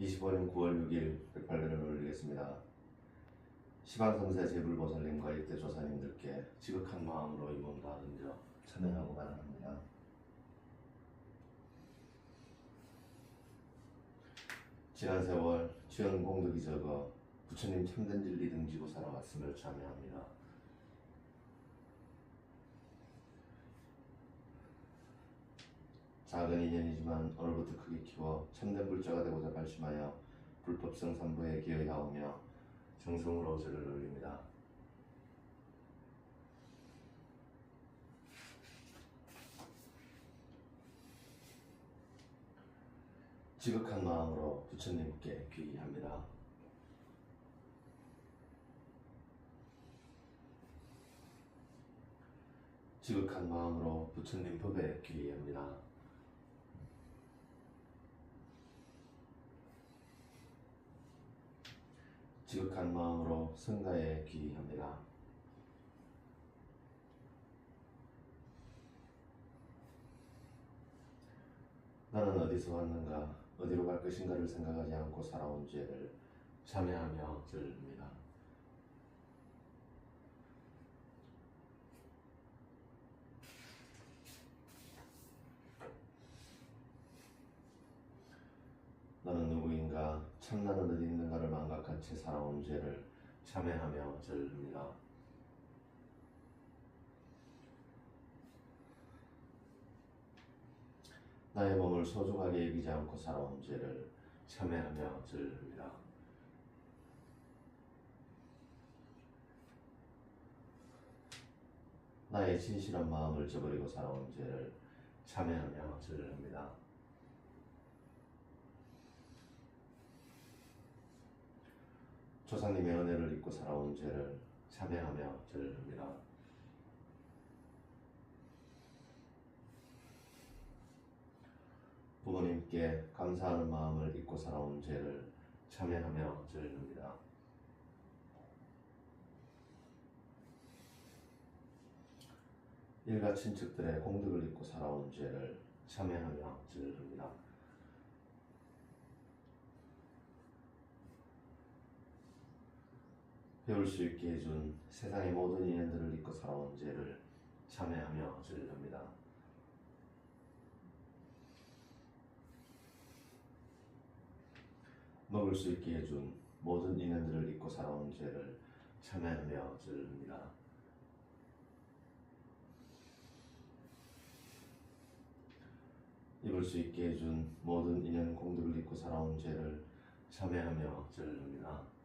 25년 9월 6일 108회를 올리겠습니다. 시방성세 제불보살님과 일대 조사님들께 지극한 마음으로 이몸 다든져 참여하고 바랍니다. 지난 세월 지연 공덕이 적어 부처님 참된 진리 등지고 살아왔음을 참여합니다. 작은 인연이지만 오늘부터 크게 키워 참된 불자가 되고자 발심하여 불법성 삼부에 기여하오며 정성으로 저를 올립니다. 지극한 마음으로 부처님께 귀의합니다. 지극한 마음으로 부처님 법에 귀의합니다. 지극한 마음으로 성가에 귀의합니다. 나는 어디서 왔는가, 어디로 갈 것인가를 생각하지 않고 살아온 죄를 참회하며 들립니다. 너는 누구인가, 참 나는 어디 있는가 채 살아온 죄를 참회하며 들립니다. 나의 몸을 소중하게 여기지 않고 살아온 죄를 참회하며 들립니다. 나의 진실한 마음을 저버리고 살아온 죄를 참회하며 들립니다. 조상님의 은혜를 잊고 살아온 죄를 참회하며 들립니다. 부모님께 감사하는 마음을 잊고 살아온 죄를 참회하며 들립니다. 일가 친척들의 공덕을 잊고 살아온 죄를 참회하며 들립니다. 배울 수 있게 해준 세상의 모든 인연들을 잊고 살아온 죄를 참회하며 들립니다. 먹을 수 있게 해준 모든 인연들을 잊고 살아온 죄를 참회하며 들립니다. 입을 수 있게 해준 모든 인연 공덕을 잊고 살아온 죄를 참회하며 들립니다.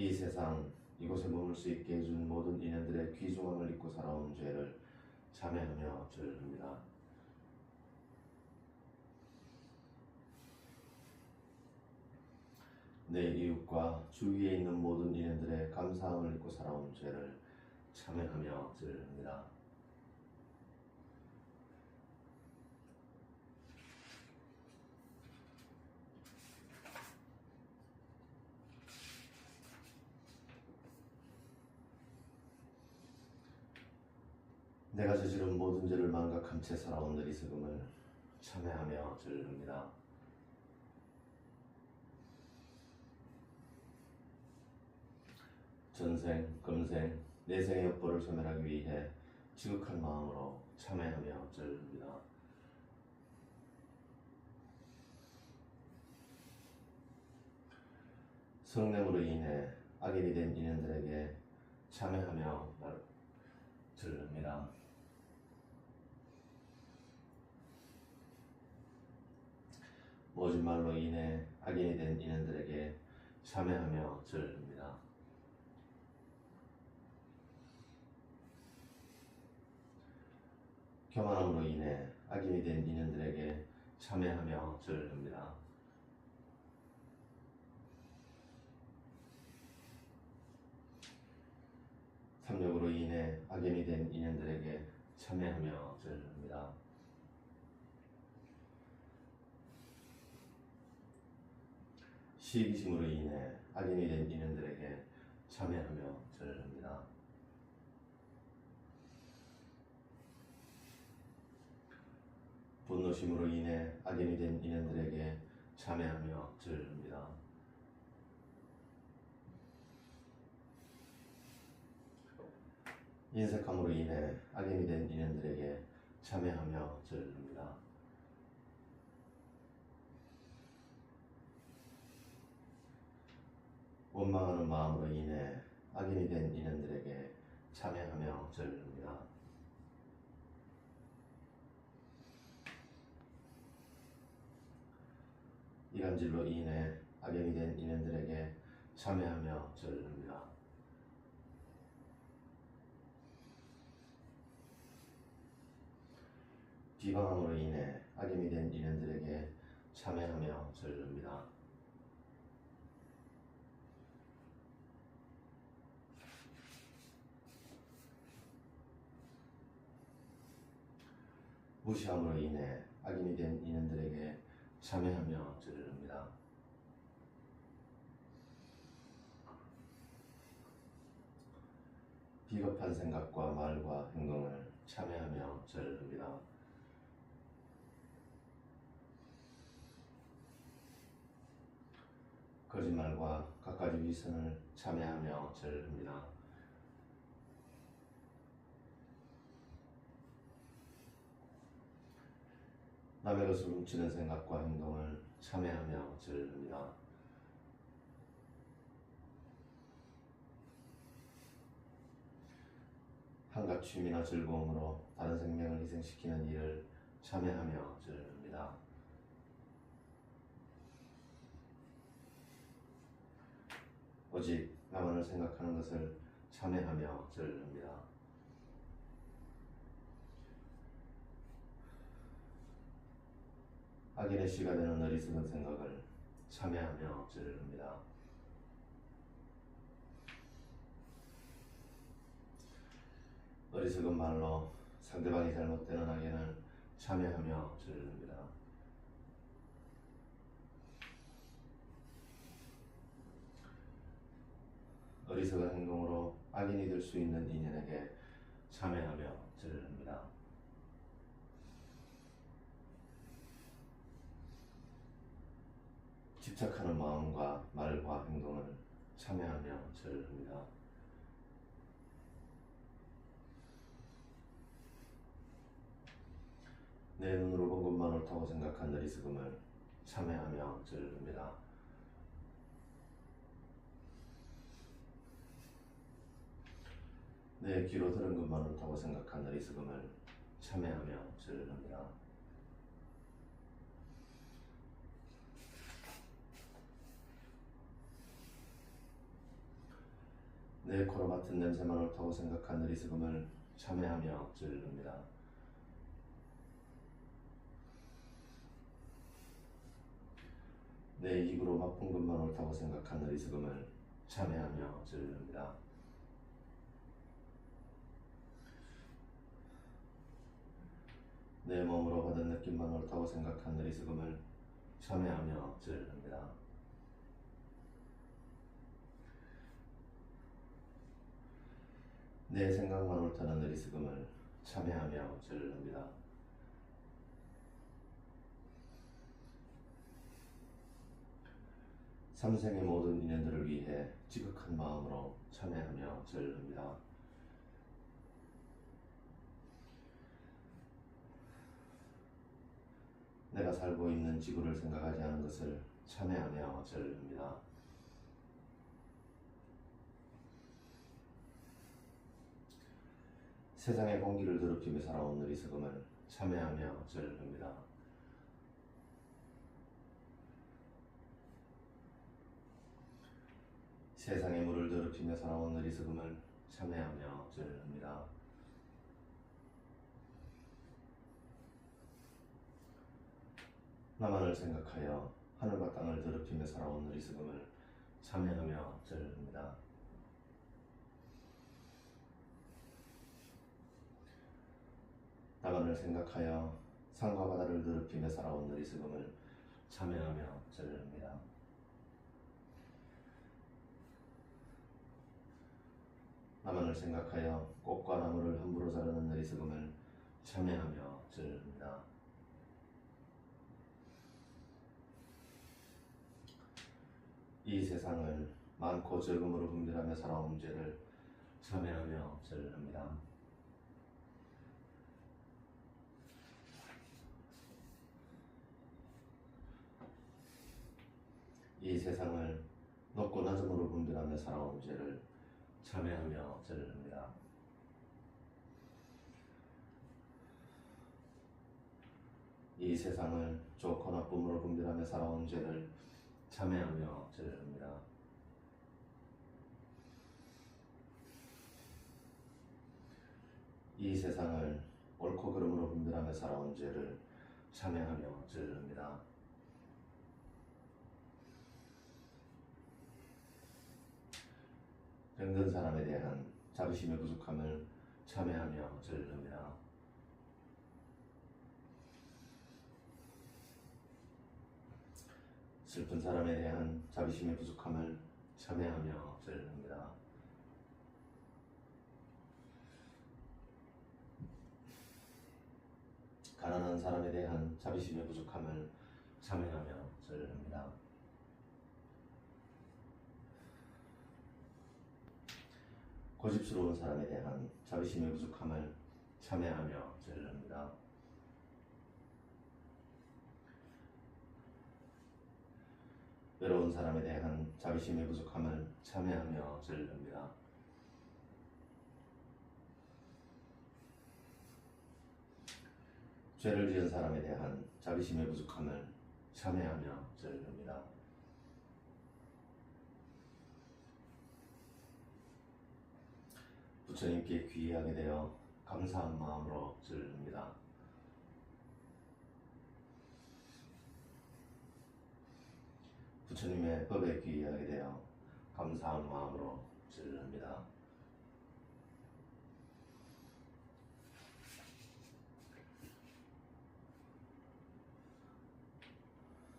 이 세상 이곳에 머물 수 있게 해준 모든 인연들의 귀중함을 잊고 살아온 죄를 참회하며 들립니다. 내 이웃과 주위에 있는 모든 인연들의 감사함을 잊고 살아온 죄를 참회하며 들립니다. 내가 저지른 모든 죄를 망각한 채 살아온 어리석음을 참회하며 들립니다. 전생, 금생, 내생의 역보를 소멸하기 위해 지극한 마음으로 참회하며 들립니다. 성냄으로 인해 악인이 된 인연들에게 참회하며 말- 들립니다. 모진 말로 인해 악인이 된 인연들에게 참회하며 들립니다. 교만함으로 인해 악인이 된 인연들에게 참회하며 들립니다. 탐욕으로 인해 악인이 된 인연들에게 참회하며 들립니다. 시기심으로 인해 악인이 된 인연들에게 참회하며 들립니다. 분노심으로 인해 악인이 된 인연들에게 참회하며 절릅니다. 인색함으로 인해 악인이 된 인연들에게 참회하며 절릅니다. 원망하는 마음으로 인해 악인이 된 인연들에게 참회하며 절릅니다. 이간질로 인해 악인이 된 인연들에게 참회하며 절릅니다. 비방함으로 인해 악인이 된 인연들에게 참회하며 절릅니다. 무시함으로 인해 악인이 된 인연들에게 참회하며 절릅니다. 비겁한 생각과 말과 행동을 참회하며 절릅니다. 거짓말과 갖가지 위선을 참회하며 절릅니다. 것을 훔치는 생각과 행동을 참회하며 절릅니다. 한갓 취미나 즐거움으로 다른 생명을 희생시키는 일을 참회하며 절릅니다. 오직 나만을 생각하는 것을 참회하며 절릅니다. 악인의 씨가 되는 어리석은 생각을 참회하며 절릅니다. 어리석은 말로 상대방이 잘못되는 악인을 참회하며 절릅니다. 어리석은 행동으로 악인이 될 수 있는 인연에게 참회하며 절릅니다. 집착하는 마음과 말과 행동을 참회하며 절릅니다. 내 눈으로 본 것만 옳다고 생각한 어리석음을 참회하며 절릅니다. 내 귀로 들은 것만 옳다고 생각한 어리석음을 참회하며 절릅니다. 내 코로 맡은 냄새만 옳다고 생각한 어리석음을 참회하며 절릅니다. 내 입으로 맛본 것만 옳다고 생각한 어리석음을 참회하며 절릅니다. 내 몸으로 받은 느낌만 옳다고 생각한 어리석음을 참회하며 절릅니다. 내 생각만 옳다는 어리석음을 참회하며 절릅니다. 삼생의 모든 인연들을 위해 지극한 마음으로 참회하며 절릅니다. 내가 살고 있는 지구를 생각하지 않은 것을 참회하며 절릅니다. 세상의 공기를 더럽히며 살아온 어리석음을 참회하며 절릅니다. 세상의 물을 더럽히며 살아온 어리석음을 참회하며 절릅니다. 나만을 생각하여 하늘과 땅을 더럽히며 살아온 어리석음을 참회하며 절릅니다. 말을 생각하여 산과 바다를 더럽히며 살아온 느리스금을 참회하며 절합니다. 나만을 생각하여 꽃과 나무를 함부로 자르는 너리스금을 참여하며 절합니다. 이 세상을 많고 적음으로 분별하며 살아온 죄를 참여하며 절합니다. 세상을 높고 낮음으로 분별하며 살아온 죄를 참회하며 절합니다. 이 세상을 좋고 나쁨으로 분별하며 살아온 죄를 참회하며 절합니다. 이 세상을 옳고 그름으로 분별하며 살아온 죄를 참회하며 절합니다. 병든 사람에 대한 자비심의 부족함을 참회하며 절합니다. 슬픈 사람에 대한 자비심의 부족함을 참회하며 절합니다. 가난한 사람에 대한 자비심의 부족함을 참회하며 절합니다. 고집스러운 사람에 대한 자비심의 부족함을 참회하며 절합니다. 외로운 사람에 대한 자비심의 부족함을 참회하며 절합니다. 죄를 지은 사람에 대한 자비심의 부족함을 참회하며 절합니다. 부처님께 귀의하게 되어 감사한 마음으로 절합니다. 부처님의 법에 귀의하게 되어 감사한 마음으로 절합니다.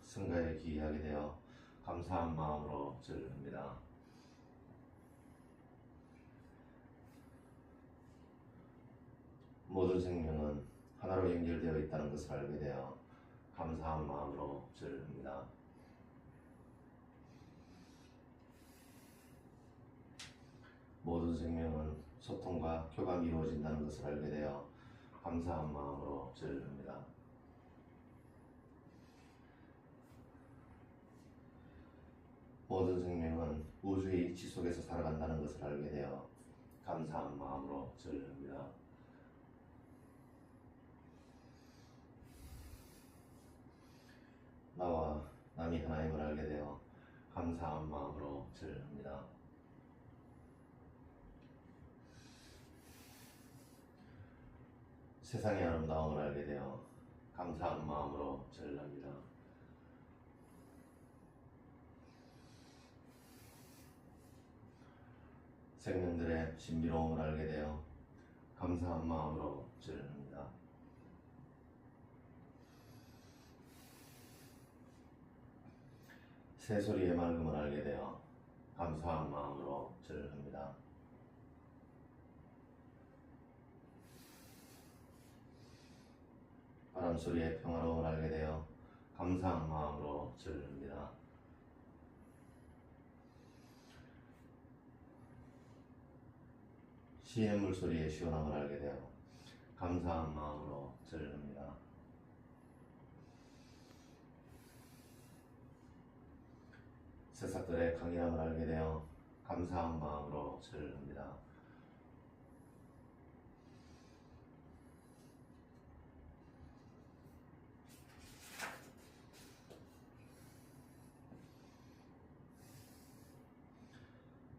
승가에 귀의하게 되어 감사한 마음으로 절합니다. 모든 생명은 하나로 연결되어 있다는 것을 알게 되어 감사한 마음으로 절합니다. 모든 생명은 소통과 교감이 이루어진다는 것을 알게 되어 감사한 마음으로 절합니다. 모든 생명은 우주의 이치 속에서 살아간다는 것을 알게 되어 감사한 마음으로 절합니다. 나와 남이 하나임을 알게 되어 감사한 마음으로 절합니다. 세상의 아름다움을 알게 되어 감사한 마음으로 절합니다. 생명들의 신비로움을 알게 되어 감사한 마음으로 절합니다. 새소리의 맑음을 알게 되어 감사한 마음으로 절합니다. 바람 소리의 평화로움을 알게 되어 감사한 마음으로 절합니다. 시의 물소리의 시원함을 알게 되어 감사한 마음으로 절합니다. 새싹들의 강인함을 알게 되어 감사한 마음으로 절합니다.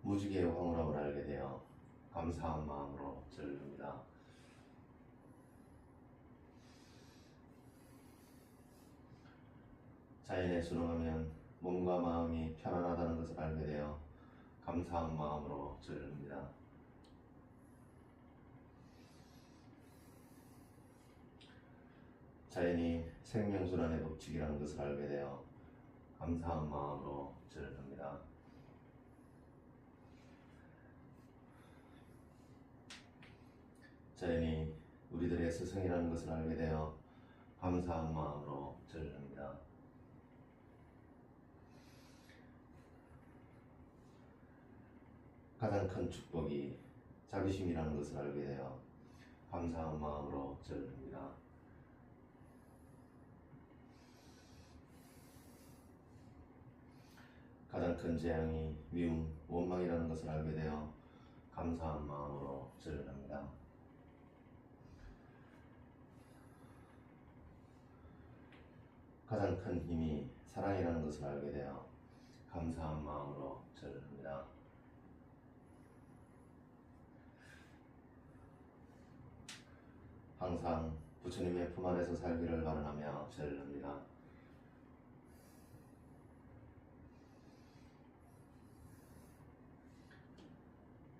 무지개의 황홀함을 알게 되어 감사한 마음으로 절합니다. 자연에 순응하면 몸과 마음이 편안하다는 것을 알게 되어 감사한 마음으로 절합니다. 자연이 생명순환의 법칙이라는 것을 알게 되어 감사한 마음으로 절합니다. 자연이 우리들의 스승이라는 것을 알게 되어 감사한 마음으로 절합니다. 가장 큰 축복이 자비심이라는 것을 알게 되어 감사한 마음으로 절을 합니다. 가장 큰 재앙이 미움, 원망이라는 것을 알게 되어 감사한 마음으로 절을 합니다. 가장 큰 힘이 사랑이라는 것을 알게 되어 감사한 마음으로 절을 합니다. 항상 부처님의 품 안에서 살기를 바라며 절을 합니다.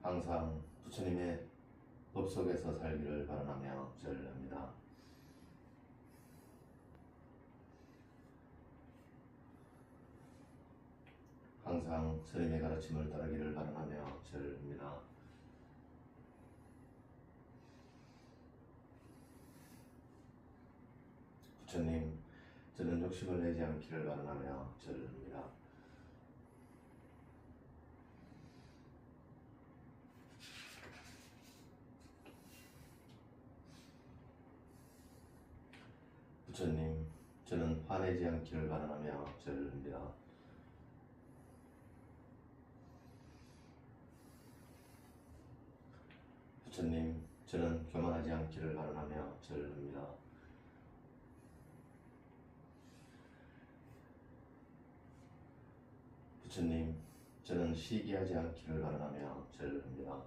항상 부처님의 법 속에서 살기를 바라며 절을 합니다. 항상 스님의 가르침을 따르기를 바라며 절을 합니다. 부처님, 저는 욕심을 내지 않기를 바라며 절을 합니다. 부처님, 저는 화내지 않기를 바라며 절을 합니다. 부처님, 저는 교만하지 않기를 바라며 절을 합니다. 부처님, 저는 시기하지 않기를 바라며 절을 합니다.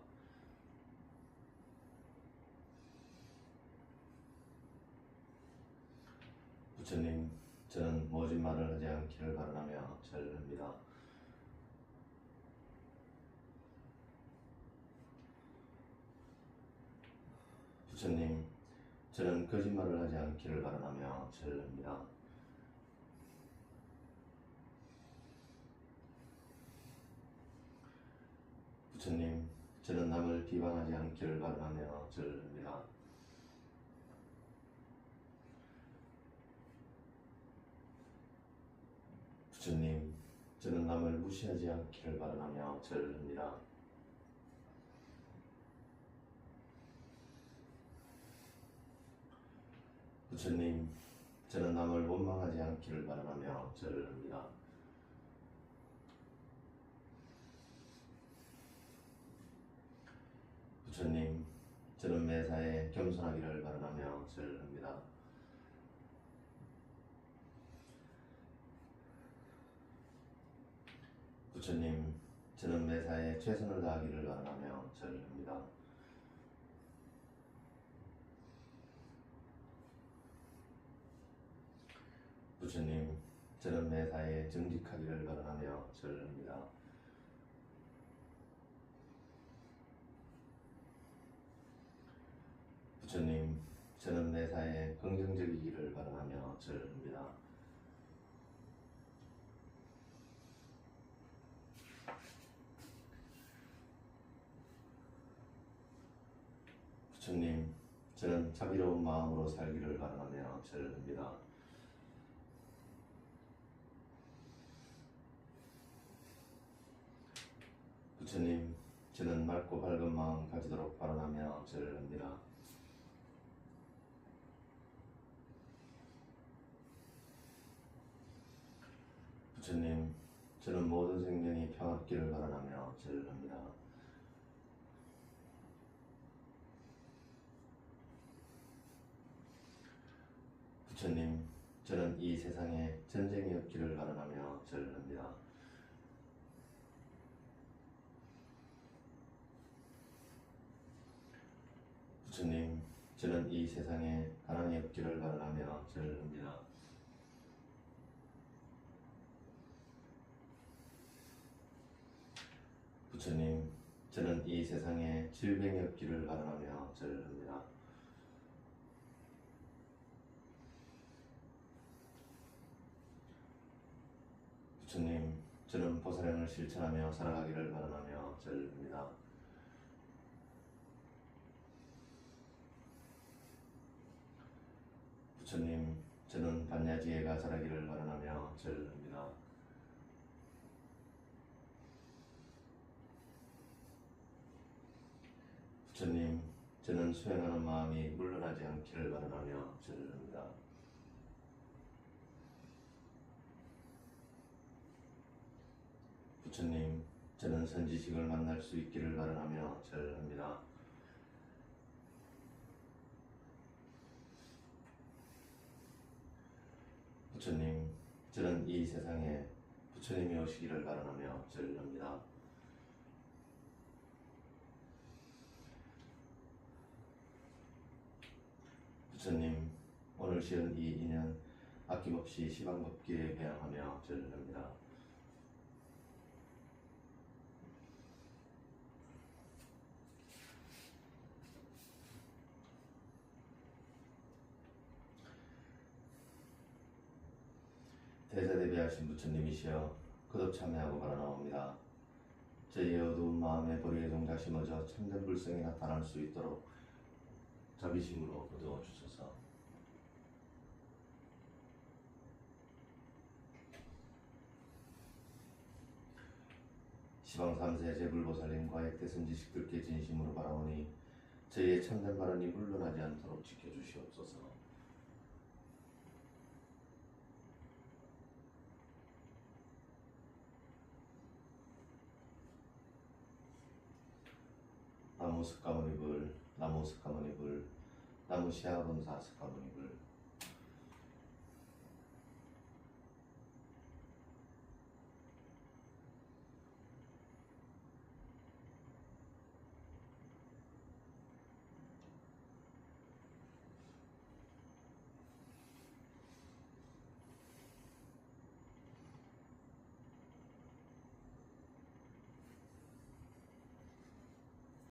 부처님, 저는 모진 말을 하지 않기를 바라며 절을 합니다. 부처님, 저는 거짓말을 하지 않기를 바라며 절을 합니다. 부처님, 저는 남을 비방하지 않기를 바라며 절을 합니다. 부처님, 저는 남을 무시하지 않기를 바라며 절을 합니다. 부처님, 저는 남을 원망하지 않기를 바라며 절을 합니다. 부처님, 저는 매사에 겸손하기를 바라며 절을 합니다. 부처님, 저는 매사에 최선을 다하기를 바라며 절을 합니다. 부처님, 저는 매사에 정직하기를 바라며 절을 합니다. 부처님, 저는 매사에 긍정적이기를 바라며 절을 합니다. 부처님, 저는 자비로운 마음으로 살기를 바라며 절을 합니다. 부처님, 저는 맑고 밝은 마음 가지도록 바라며 절을 합니다. 부처님, 저는 모든 생명이 평안기를 바라며 절을 합니다. 부처님, 저는 이 세상에 전쟁이 없기를 바라며 절을 합니다. 부처님, 저는 이 세상에 가난이 없기를 바라며 절을 합니다. 부처님, 저는 이 세상에 질병이 없기를 바라며 절을 합니다. 부처님, 저는 보살행을 실천하며 살아가기를 바라며 절을 합니다. 부처님, 저는 반야지혜가 자라기를 바라며 절을 합니다. 부처님, 저는 수행하는 마음이 물러나지 않기를 바라며 절을 합니다. 부처님, 저는 선지식을 만날 수 있기를 바라며 절을 합니다. 부처님, 저는 이 세상에 부처님이 오시기를 바라며 절을 합니다. 부처님, 오늘 시은 이 인연 아낌없이 시방법기에 배양하며 절을 합니다. 대사대비하신 부처님이시여 거듭 참회하고 바라나옵니다. 저희의 어두운 마음에 불의의 동자 심어져 참된 불성이 나타날 수 있도록 자비심으로 거두어 주소서. 시방 삼세 제불보살님과 액대 선지식들께 진심으로 바라오니 저희의 참된 발언이 물러나지 않도록 지켜주시옵소서. 나무 스카모니불, 나무 스카모니불, 나무 시아본사 스카모니불,